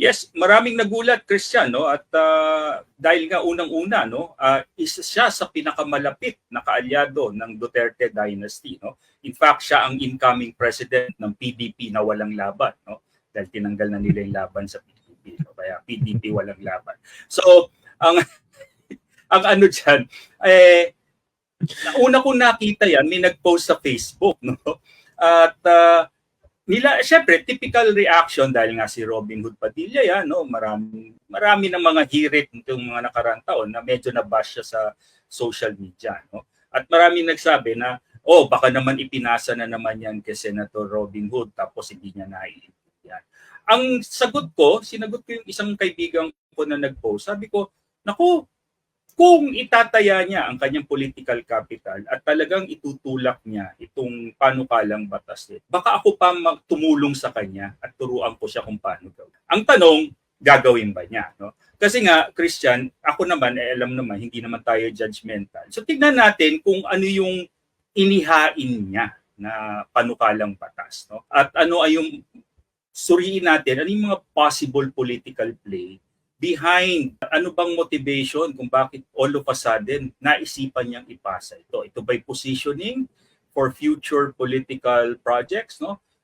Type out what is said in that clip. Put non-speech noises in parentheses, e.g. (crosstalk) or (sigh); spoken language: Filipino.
Yes, maraming nagulat Christian no at ah, dahil nga unang-una no, ah, isa siya sa pinakamalapit na kaalyado ng Duterte dynasty no. In fact, siya ang incoming president ng PDP na walang laban no dahil tinanggal na nila yung laban sa PDP no? kaya PDP walang laban. So, ang (laughs) ang ano diyan eh una ko nakita yan, may nag-post sa Facebook no. At ah, nila syempre typical reaction dahil nga si Robin Hood Padilla yan no? Marami marami ng mga hirit nitong mga nakarang taon na medyo nabash siya sa social media no? At marami nagsabi na oh baka naman ipinasa na naman yan kay Senator Robin Hood tapos hindi niya naiintindihan. Ang sagot ko sinagot ko yung isang kaibigan ko na nag-post. Sabi ko naku kung itataya niya ang kanyang political capital at talagang itutulak niya itong panukalang batas din, baka ako pa magtumulong sa kanya at turuan ko siya kung paano gawin. Ang tanong, gagawin ba niya? No? Kasi nga, Christian, ako naman, eh, alam naman, hindi naman tayo judgmental. So tignan natin kung ano yung inihain niya na panukalang batas. No? At ano ay yung suriin natin, ano yung mga possible political play behind ano bang motivation kung bakit all of a sudden naisipan niyang ipasa ito. Ito ba'y positioning for future political projects, no?